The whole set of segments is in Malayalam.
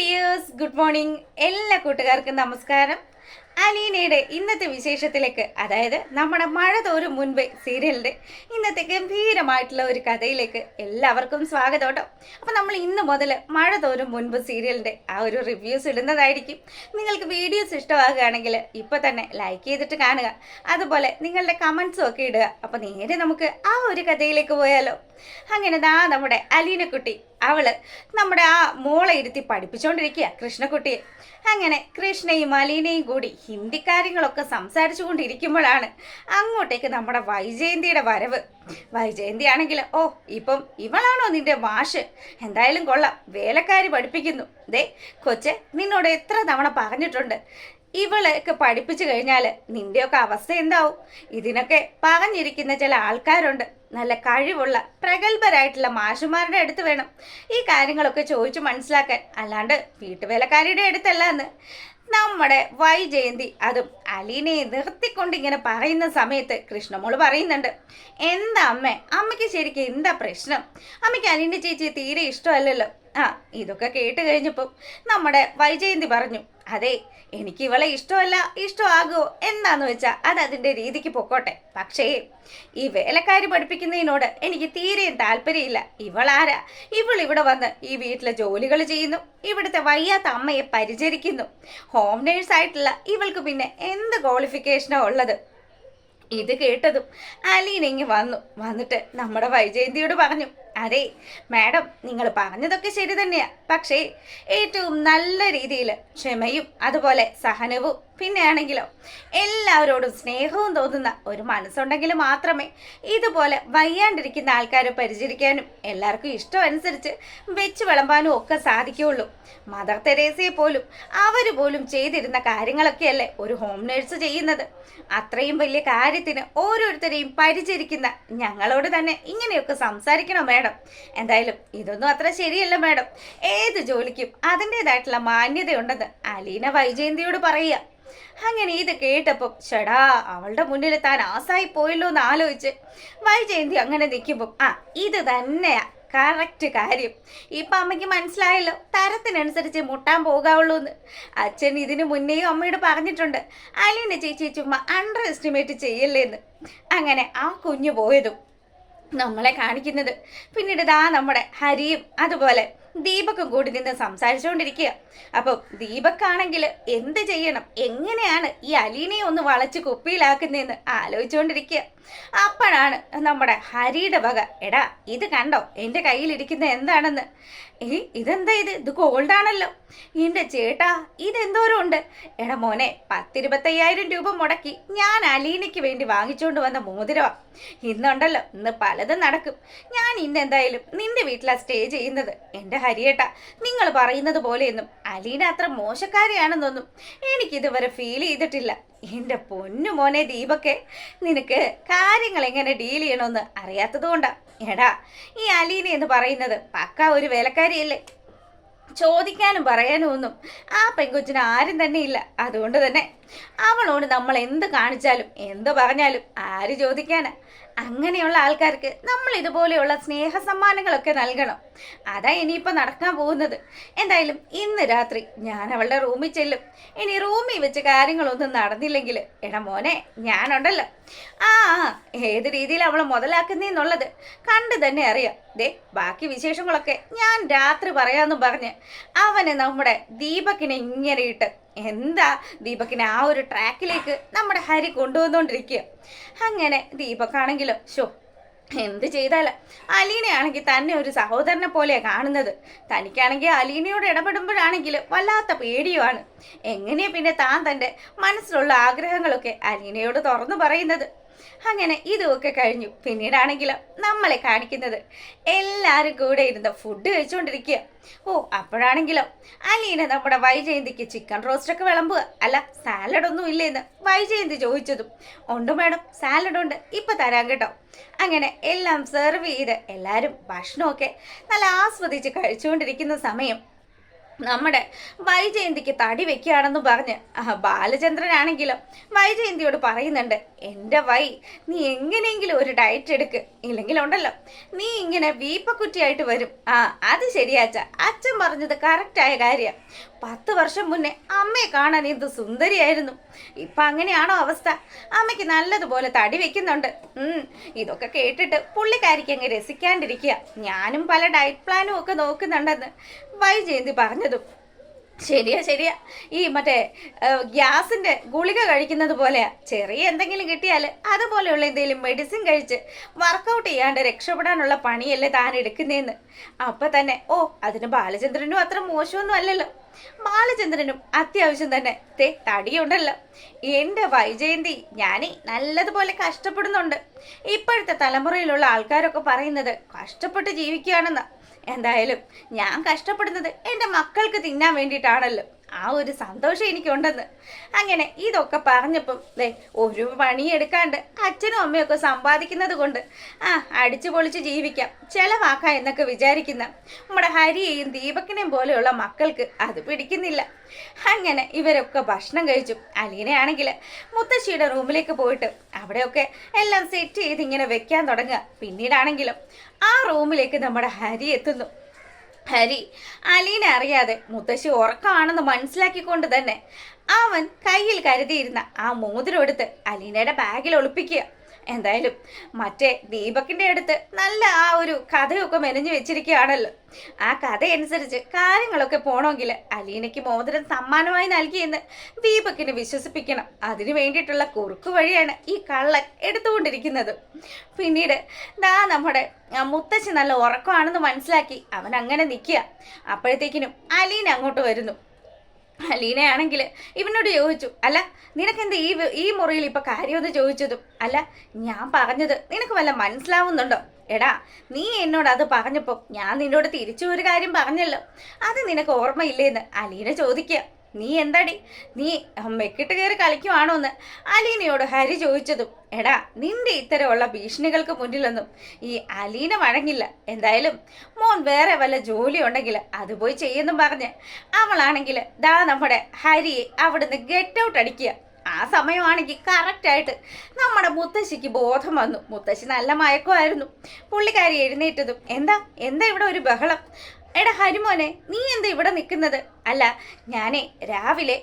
ഡിയേഴ്സ് ഗുഡ് മോർണിംഗ് എല്ലാ കൂട്ടുകാർക്കും നമസ്കാരം. അലീനയുടെ ഇന്നത്തെ വിശേഷത്തിലേക്ക് അതായത് നമ്മുടെ മഴ തോരും മുൻപേ സീരിയലിന്റെ ഇന്നത്തെ ഗംഭീരമായിട്ടുള്ള ഒരു കഥയിലേക്ക് എല്ലാവർക്കും സ്വാഗതം കേട്ടോ. അപ്പോൾ നമ്മൾ ഇന്ന് മുതൽ മഴ തോരും മുൻപ് സീരിയലിന്റെ ആ ഒരു റിവ്യൂസ് ഇടുന്നതായിരിക്കും. നിങ്ങൾക്ക് വീഡിയോസ് ഇഷ്ടമാകുകയാണെങ്കിൽ ഇപ്പോൾ തന്നെ ലൈക്ക് ചെയ്തിട്ട് കാണുക. അതുപോലെ നിങ്ങളുടെ കമൻസും ഒക്കെ ഇടുക. അപ്പോൾ നേരെ നമുക്ക് ആ ഒരു കഥയിലേക്ക് പോയാലോ. അങ്ങനെ ദാ നമ്മുടെ അലീനക്കുട്ടി അവൾ നമ്മുടെ ആ മോളെ ഇരുത്തി പഠിപ്പിച്ചുകൊണ്ടിരിക്കുക കൃഷ്ണക്കുട്ടിയെ. അങ്ങനെ കൃഷ്ണയും അലീനയും കൂടി ഹിന്ദി കാര്യങ്ങളൊക്കെ സംസാരിച്ചു കൊണ്ടിരിക്കുമ്പോഴാണ് അങ്ങോട്ടേക്ക് നമ്മുടെ വൈജയന്തിയുടെ വരവ്. വൈജയന്തി ആണെങ്കിൽ ഓ ഇപ്പം ഇവളാണോ നിന്റെ മാഷ് എന്തായാലും കൊള്ളാം വേലക്കാരി പഠിപ്പിക്കുന്നു. ദേ കൊച്ചെ നിന്നോട് എത്ര തവണ പറഞ്ഞിട്ടുണ്ട്. ഇവളൊക്കെ പഠിപ്പിച്ചു കഴിഞ്ഞാൽ നിന്റെയൊക്കെ അവസ്ഥ എന്താവും? ഇതിനൊക്കെ പറഞ്ഞിരിക്കുന്ന ചില ആൾക്കാരുണ്ട്. നല്ല കഴിവുള്ള പ്രഗത്ഭരായിട്ടുള്ള മാഷുമാരുടെ അടുത്ത് വേണം ഈ കാര്യങ്ങളൊക്കെ ചോദിച്ചു മനസ്സിലാക്കാൻ. അല്ലാണ്ട് വീട്ടുവേലക്കാരിയുടെ അടുത്തല്ല എന്ന് നമ്മുടെ വൈജയന്തി അതും അലീനയെ നിർത്തിക്കൊണ്ട് ഇങ്ങനെ പറയുന്ന സമയത്ത് കൃഷ്ണമോൾ പറയുന്നുണ്ട് എന്താ അമ്മ അമ്മയ്ക്ക് ശരിക്കും എന്താ പ്രശ്നം? അമ്മയ്ക്ക് അലീന്റെ ചേച്ചിയെ തീരെ ഇഷ്ടമല്ലല്ലോ. ആ ഇതൊക്കെ കേട്ട് കഴിഞ്ഞപ്പോൾ നമ്മുടെ വൈജയന്തി പറഞ്ഞു അതെ എനിക്ക് ഇവളെ ഇഷ്ടമല്ല ഇഷ്ടമാകുമോ എന്താന്ന് വെച്ചാൽ അത് അതിന്റെ രീതിക്ക് പൊക്കോട്ടെ. പക്ഷേ ഈ വേലക്കാരി പഠിപ്പിക്കുന്നതിനോട് എനിക്ക് തീരെയും താല്പര്യമില്ല. ഇവളാരാ? ഇവൾ ഇവിടെ വന്ന് ഈ വീട്ടിലെ ജോലികൾ ചെയ്യുന്നു. ഇവിടുത്തെ വയ്യാത്ത അമ്മയെ പരിചരിക്കുന്നു. ഹോം നേഴ്സായിട്ടുള്ള ഇവൾക്ക് പിന്നെ എന്ത് ക്വാളിഫിക്കേഷനാണ് ഉള്ളത്? ഇത് കേട്ടതും അലീനെങ്ങി വന്നു. വന്നിട്ട് നമ്മുടെ വൈജയന്തിയോട് പറഞ്ഞു അതെ മാഡം നിങ്ങൾ പറഞ്ഞതൊക്കെ ശരി തന്നെയാ. പക്ഷേ ഏറ്റവും നല്ല രീതിയിൽ ക്ഷമയും അതുപോലെ സഹനവും പിന്നെ ആണെങ്കിലോ എല്ലാവരോടും സ്നേഹവും തോന്നുന്ന ഒരു മനസ്സുണ്ടെങ്കിൽ മാത്രമേ ഇതുപോലെ വയ്യാണ്ടിരിക്കുന്ന ആൾക്കാരെ പരിചരിക്കാനും എല്ലാവർക്കും ഇഷ്ടം അനുസരിച്ച് വെച്ച് വിളമ്പാനും ഒക്കെ സാധിക്കുകയുള്ളൂ. മദർ തെരേസയെ പോലും അവർ പോലും ചെയ്തിരുന്ന കാര്യങ്ങളൊക്കെയല്ലേ ഒരു ഹോം നേഴ്സ് ചെയ്യുന്നത്? അത്രയും വലിയ കാര്യത്തിന് ഓരോരുത്തരെയും പരിചരിക്കുന്ന ഞങ്ങളോട് തന്നെ ഇങ്ങനെയൊക്കെ സംസാരിക്കണം മാഡം എന്തായാലും ഇതൊന്നും അത്ര ശരിയല്ല മാഡം ഏത് ജോലിക്കും അതിന്റെതായിട്ടുള്ള മാന്യതയുണ്ടെന്ന് അലീന വൈജയന്തിയോട് പറയുക. അങ്ങനെ ഇത് കേട്ടപ്പോൾ ചേടാ അവളുടെ മുന്നിൽ താൻ ആസായി പോയല്ലോ എന്ന് ആലോചിച്ച് വൈജയന്തി അങ്ങനെ നിൽക്കുമ്പോൾ ആ ഇത് തന്നെയാ കറക്റ്റ് കാര്യം. ഇപ്പം അമ്മയ്ക്ക് മനസ്സിലായല്ലോ തരത്തിനനുസരിച്ച് മുട്ടാൻ പോകാവുള്ളൂ എന്ന്. അച്ഛൻ ഇതിന് മുന്നേയും അമ്മയോട് പറഞ്ഞിട്ടുണ്ട് അലീന ചേച്ചി ചുമ്മാ അണ്ടർ എസ്റ്റിമേറ്റ് ചെയ്യല്ലേന്ന് അങ്ങനെ ആ കുഞ്ഞു പോയതും നമ്മളെ കാണിക്കുന്നത്. പിന്നീട് ദാ നമ്മുടെ ഹരിയും അതുപോലെ ദീപക്കും കൂടി നിന്ന് സംസാരിച്ചുകൊണ്ടിരിക്കുക. അപ്പം ദീപക്കാണെങ്കിൽ എന്ത് ചെയ്യണം? എങ്ങനെയാണ് ഈ അലീനയെ ഒന്ന് വളച്ച് കുപ്പിയിലാക്കുന്നതെന്ന് ആലോചിച്ചുകൊണ്ടിരിക്കുക. അപ്പോഴാണ് നമ്മുടെ ഹരിയുടെ വക. എടാ ഇത് കണ്ടോ? എന്റെ കയ്യിലിരിക്കുന്ന എന്താണെന്ന്? ഏ ഇതെന്താ ഇത്? ഇത് ഗോൾഡാണല്ലോ. എന്റെ ചേട്ടാ ഇതെന്തോരം ഉണ്ട്? എടാ മോനെ പത്തിരുപത്തയ്യായിരം രൂപ മുടക്കി ഞാൻ അലീനയ്ക്ക് വേണ്ടി വാങ്ങിച്ചുകൊണ്ട് വന്ന മോതിരമാണ് ഇന്നുണ്ടല്ലോ ഇന്ന് പലതും നടക്കും. ഞാൻ ഇന്ന് എന്തായാലും നിന്റെ വീട്ടിലാണ് സ്റ്റേ ചെയ്യുന്നത്. എന്റെ ഹരിയേട്ട നിങ്ങൾ പറയുന്നത് പോലെയൊന്നും അലീന അത്ര മോശക്കാരിയാണെന്നൊന്നും എനിക്കിതുവരെ ഫീൽ ചെയ്തിട്ടില്ല. എന്റെ പൊന്നു മോനെ ദീപക്കെ നിനക്ക് കാര്യങ്ങൾ എങ്ങനെ ഡീൽ ചെയ്യണമെന്ന് അറിയാത്തത് കൊണ്ടാ. എടാ ഈ അലീന എന്ന് പറയുന്നത് പക്ക ഒരു വേലക്കാരിയല്ലേ. ചോദിക്കാനും പറയാനും ഒന്നും ആ പെങ്കൊച്ചിന് ആരും തന്നെ ഇല്ല. അതുകൊണ്ട് തന്നെ അവളോട് നമ്മൾ എന്ത് കാണിച്ചാലും എന്ത് പറഞ്ഞാലും ആര് ചോദിക്കാനാ? അങ്ങനെയുള്ള ആൾക്കാർക്ക് നമ്മൾ ഇതുപോലെയുള്ള സ്നേഹ സമ്മാനങ്ങളൊക്കെ നൽകണം. അതാ ഇനിയിപ്പോൾ നടക്കാൻ പോകുന്നത്. എന്തായാലും ഇന്ന് രാത്രി ഞാൻ അവളുടെ റൂമിൽ ചെല്ലും. ഇനി റൂമിൽ വെച്ച് കാര്യങ്ങളൊന്നും നടന്നില്ലെങ്കിൽ എടാ മോനെ ഞാനുണ്ടല്ലോ. ആ ഏത് രീതിയിൽ അവളെ മുതലാക്കുന്നതെന്നുള്ളത് കണ്ടു തന്നെ അറിയാം. ദേ ബാക്കി വിശേഷങ്ങളൊക്കെ ഞാൻ രാത്രി പറയാമെന്നും പറഞ്ഞ് അവനെ നമ്മുടെ ദീപക്കിനെ ഇങ്ങനെ ഇട്ട് എന്താ ദീപക്കിനെ ആ ഒരു ട്രാക്കിലേക്ക് നമ്മുടെ ഹരി കൊണ്ടുവന്നുകൊണ്ടിരിക്കുക അങ്ങനെ ദീപക്കാണെങ്കിലും ഷോ എന്ത് ചെയ്താല? അലീനയാണെങ്കിൽ തന്നെ ഒരു സഹോദരനെ പോലെയാണ് കാണുന്നത്. തനിക്കാണെങ്കിൽ അലീനയോട് ഇടപെടുമ്പോഴാണെങ്കിൽ വല്ലാത്ത പേടിയുമാണ്. എങ്ങനെയാ പിന്നെ താൻ തന്റെ മനസ്സിലുള്ള ആഗ്രഹങ്ങളൊക്കെ അലീനയോട് തുറന്നു പറയുന്നത്? അങ്ങനെ ഇതുമൊക്കെ കഴിഞ്ഞു. പിന്നീടാണെങ്കിലും നമ്മളെ കാണിക്കുന്നത്. എല്ലാവരും കൂടെ ഇരുന്ന് ഫുഡ് കഴിച്ചുകൊണ്ടിരിക്കുക ഓ അപ്പോഴാണെങ്കിലോ അലീന നമ്മുടെ വൈജയന്തിക്ക് ചിക്കൻ റോസ്റ്റൊക്കെ വിളമ്പുക. അല്ല സാലഡ് ഒന്നും ഇല്ലേന്ന് വൈജയന്തി ചോദിച്ചതും. ഉണ്ട് മാഡം സാലഡ് ഉണ്ട്. ഇപ്പൊ തരാം കേട്ടോ. അങ്ങനെ എല്ലാം സെർവ് ചെയ്ത് എല്ലാവരും ഭക്ഷണമൊക്കെ നല്ല ആസ്വദിച്ച് കഴിച്ചുകൊണ്ടിരിക്കുന്ന സമയം നമ്മുടെ വൈജയന്തിക്ക് തടി വെക്കുകയാണെന്ന് പറഞ്ഞ് ബാലചന്ദ്രനാണെങ്കിലും വൈജയന്തിയോട് പറയുന്നുണ്ട് എന്റെ വൈ നീ എങ്ങനെയെങ്കിലും ഒരു ഡയറ്റ് എടുക്ക് ഇല്ലെങ്കിൽ ഉണ്ടല്ലോ നീ ഇങ്ങനെ വീപ്പക്കുറ്റിയായിട്ട് വരും. ആ അത് ശരിയാച്ച അച്ഛൻ പറഞ്ഞത് കറക്റ്റായ കാര്യം. പത്ത് വർഷം മുന്നേ അമ്മയെ കാണാൻ എന്ത് സുന്ദരിയായിരുന്നു. ഇപ്പം അങ്ങനെയാണോ അവസ്ഥ? അമ്മയ്ക്ക് നല്ലതുപോലെ തടി വെക്കുന്നുണ്ട്. ഇതൊക്കെ കേട്ടിട്ട് പുള്ളിക്കാരിക്ക് അങ്ങ് രസിക്കാണ്ടിരിക്കുക. ഞാനും പല ഡയറ്റ് പ്ലാനും ഒക്കെ നോക്കുന്നുണ്ടെന്ന്. വൈജയന്തി പറഞ്ഞതും. ശരിയാ ശരിയാ. ഈ മറ്റേ ഗ്യാസിന്റെ ഗുളിക കഴിക്കുന്നത് പോലെയാ ചെറിയ എന്തെങ്കിലും കിട്ടിയാൽ അതുപോലെയുള്ള എന്തെങ്കിലും മെഡിസിൻ കഴിച്ച് വർക്കൗട്ട് ചെയ്യാണ്ട് രക്ഷപ്പെടാനുള്ള പണിയല്ലേ താൻ എടുക്കുന്നേന്ന്. അപ്പൊ തന്നെ ഓ അതിന് ബാലചന്ദ്രനും അത്ര മോശമൊന്നും അല്ലല്ലോ. ബാലചന്ദ്രനും അത്യാവശ്യം തന്നെ തേ തടിയുണ്ടല്ലോ. എന്റെ വൈജയന്തി ഞാനേ നല്ലതുപോലെ കഷ്ടപ്പെടുന്നുണ്ട്. ഇപ്പോഴത്തെ തലമുറയിലുള്ള ആൾക്കാരൊക്കെ പറയുന്നത് കഷ്ടപ്പെട്ട് ജീവിക്കുകയാണെന്നാ. എന്തായാലും ഞാൻ കഷ്ടപ്പെടുന്നത് എന്റെ മക്കൾക്ക് തിന്നാൻ വേണ്ടിയിട്ടാണല്ലോ. ആ ഒരു സന്തോഷം എനിക്കുണ്ടെന്ന്. അങ്ങനെ ഇതൊക്കെ പറഞ്ഞപ്പം ദേ ഒരു പണിയെടുക്കാണ്ട് അച്ഛനും അമ്മയൊക്കെ സമ്പാദിക്കുന്നത് കൊണ്ട് ആ അടിച്ചു പൊളിച്ച് ജീവിക്കാം ചെലവാക്കാം എന്നൊക്കെ വിചാരിക്കുന്ന നമ്മുടെ ഹരിയെയും ദീപക്കിനെയും പോലെയുള്ള മക്കൾക്ക് അത് പിടിക്കുന്നില്ല. അങ്ങനെ ഇവരൊക്കെ ഭക്ഷണം കഴിച്ചു. അലീനയാണെങ്കിൽ മുത്തശ്ശിയുടെ റൂമിലേക്ക് പോയിട്ട് അവിടെയൊക്കെ എല്ലാം സെറ്റ് ചെയ്ത് ഇങ്ങനെ വെക്കാൻ തുടങ്ങുക. പിന്നീടാണെങ്കിലും ആ റൂമിലേക്ക് നമ്മുടെ ഹരി എത്തുന്നു. ഹരി അലീനെ അറിയാതെ മുത്തശ്ശി ഉറക്കമാണെന്ന് മനസ്സിലാക്കിക്കൊണ്ട് തന്നെ അവൻ കയ്യിൽ കരുതിയിരുന്ന ആ മോതിരം എടുത്ത് അലീനയുടെ ബാഗിൽ ഒളിപ്പിക്കുക. എന്തായാലും മറ്റേ ദീപക്കിന്റെ അടുത്ത് നല്ല ആ ഒരു കഥയൊക്കെ മെനഞ്ഞു വെച്ചിരിക്കുകയാണല്ലോ. ആ കഥയനുസരിച്ച് കാര്യങ്ങളൊക്കെ പോണമെങ്കിൽ അലീനയ്ക്ക് മോതിരം സമ്മാനമായി നൽകിയെന്ന് ദീപക്കിന് വിശ്വസിപ്പിക്കണം. അതിനു വേണ്ടിയിട്ടുള്ള കുറുക്കു വഴിയാണ് ഈ കള്ളൻ എടുത്തുകൊണ്ടിരിക്കുന്നത്. പിന്നീട് ദാ നമ്മുടെ മുത്തച്ഛൻ നല്ല ഉറക്കമാണെന്ന് മനസ്സിലാക്കി അവൻ അങ്ങനെ നിൽക്കുക. അപ്പോഴത്തേക്കിനും അലീന അങ്ങോട്ട് വരുന്നു. അലീനയാണെങ്കിൽ ഇവനോട് ചോദിച്ചു അല്ല നിനക്കെന്താ ഈ ഈ മുറിയിൽ ഇപ്പം കാര്യമൊന്ന് ചോദിച്ചതും? അല്ല ഞാൻ പറഞ്ഞത് നിനക്ക് വല്ല മനസ്സിലാവുന്നുണ്ടോ? എടാ നീ എന്നോട് അത് പറഞ്ഞപ്പോൾ ഞാൻ നിന്നോട് തിരിച്ചു ഒരു കാര്യം പറഞ്ഞല്ലോ. അത് നിനക്ക് ഓർമ്മയില്ലേന്ന് അലീന ചോദിക്കുക നീ എന്താടി? നീ മെക്കിട്ട് കയറി കളിക്കുവാണോ എന്ന് അലീനയോട് ഹരി ചോദിച്ചതും എടാ നിന്റെ ഇത്തരമുള്ള ഭീഷണികൾക്ക് മുന്നിലൊന്നും ഈ അലീന വഴങ്ങില്ല. എന്തായാലും മോൻ വേറെ വല്ല ജോലി ഉണ്ടെങ്കിൽ അത് പോയി ചെയ്യുന്നും പറഞ്ഞ് അവളാണെങ്കിൽ ദാ നമ്മുടെ ഹരിയെ അവിടുന്ന് ഗെറ്റ് ഔട്ട് അടിക്കുക. ആ സമയമാണെങ്കിൽ കറക്റ്റായിട്ട് നമ്മുടെ മുത്തശ്ശിക്ക് ബോധം വന്നു. മുത്തശ്ശി നല്ല മയക്കമായിരുന്നു. പുള്ളിക്കാരി എഴുന്നേറ്റതും എന്താ എന്താ ഇവിടെ ഒരു ബഹളം? എടാ ഹരിമോനെ നീ എന്താ ഇവിടെ നിൽക്കുന്നത്? അല്ല ഞാനേ രാവിലെ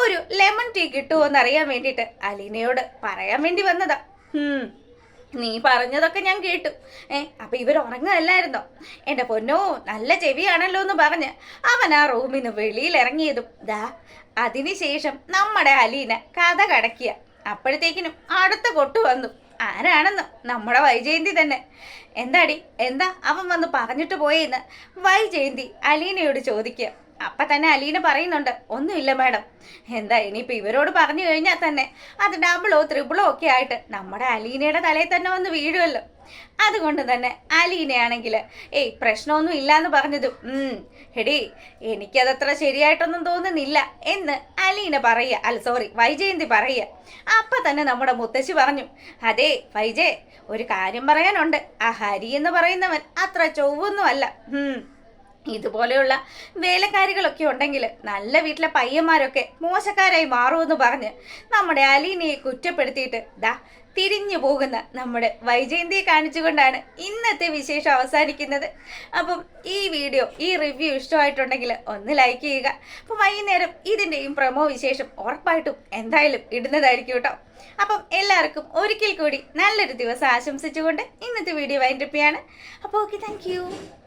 ഒരു ലെമൺ ടീ കിട്ടുമോ എന്നറിയാൻ വേണ്ടിയിട്ട് അലീനയോട് പറയാൻ വേണ്ടി വന്നതാ. നീ പറഞ്ഞതൊക്കെ ഞാൻ കേട്ടു. ഏ അപ്പൊ ഇവർ ഉറങ്ങുകയല്ലായിരുന്നോ? എന്റെ പൊന്നോ നല്ല ചെവിയാണല്ലോ എന്ന് പറഞ്ഞ് അവൻ ആ റൂമിൽ നിന്ന് വെളിയിൽ ഇറങ്ങിയതും ദാ അതിനുശേഷം നമ്മുടെ അലീന കഥ കടക്കിയ. അപ്പോഴത്തേക്കിനും അടുത്ത കൊട്ടു വന്നു. ആരാണെന്ന്? നമ്മുടെ വൈജയന്തി തന്നെ. എന്താടി? എന്താ അവൻ വന്ന് പറഞ്ഞിട്ട് പോയെന്ന്? വൈജയന്തി അലീനയോട് ചോദിക്കുക അപ്പം തന്നെ അലീന പറയുന്നുണ്ട് ഒന്നുമില്ല മാഡം. എന്താ ഇനിയിപ്പോൾ ഇവരോട് പറഞ്ഞു കഴിഞ്ഞാൽ തന്നെ. അത് ഡബിളോ ത്രിബിളോ ഒക്കെ ആയിട്ട് നമ്മുടെ അലീനയുടെ തലയിൽ തന്നെ വന്ന് വീഴുമല്ലോ അതുകൊണ്ട് തന്നെ അലീനയാണെങ്കിൽ ഏയ് പ്രശ്നമൊന്നും ഇല്ലാന്ന് പറഞ്ഞത് എടീ എനിക്കതത്ര ശരിയായിട്ടൊന്നും തോന്നുന്നില്ല എന്ന് അലീന പറയുക. അല്ല സോറി വൈജയന്തി പറയുക. അപ്പൊ തന്നെ നമ്മുടെ മുത്തശ്ശി പറഞ്ഞു അതെ വൈജയ് ഒരു കാര്യം പറയാനുണ്ട്. ആ ഹരി എന്ന് പറയുന്നവൻ അത്ര ചൊവ്വൊന്നുമല്ല. ഇതുപോലെയുള്ള വേലക്കാരികളൊക്കെ ഉണ്ടെങ്കിൽ നല്ല വീട്ടിലെ പയ്യന്മാരൊക്കെ മോശക്കാരായി മാറുമെന്ന് പറഞ്ഞ് നമ്മുടെ അലീനയെ കുറ്റപ്പെടുത്തിയിട്ട് ദാ തിരിഞ്ഞു പോകുന്ന നമ്മുടെ വൈജയന്തിയെ കാണിച്ചുകൊണ്ടാണ് ഇന്നത്തെ വിശേഷം അവസാനിക്കുന്നത്. അപ്പം ഈ വീഡിയോ ഈ റിവ്യൂ ഇഷ്ടമായിട്ടുണ്ടെങ്കിൽ ഒന്ന് ലൈക്ക് ചെയ്യുക. അപ്പം വൈകുന്നേരം ഇതിന്റെയും പ്രമോ വിശേഷം ഉറപ്പായിട്ടും എന്തായാലും ഇടുന്നതായിരിക്കും കേട്ടോ. അപ്പം എല്ലാവർക്കും ഒരിക്കൽ കൂടി നല്ലൊരു ദിവസം ആശംസിച്ചുകൊണ്ട് ഇന്നത്തെ വീഡിയോ വൈൻഡപ്പിയാണ് അപ്പോൾ ഓക്കെ താങ്ക്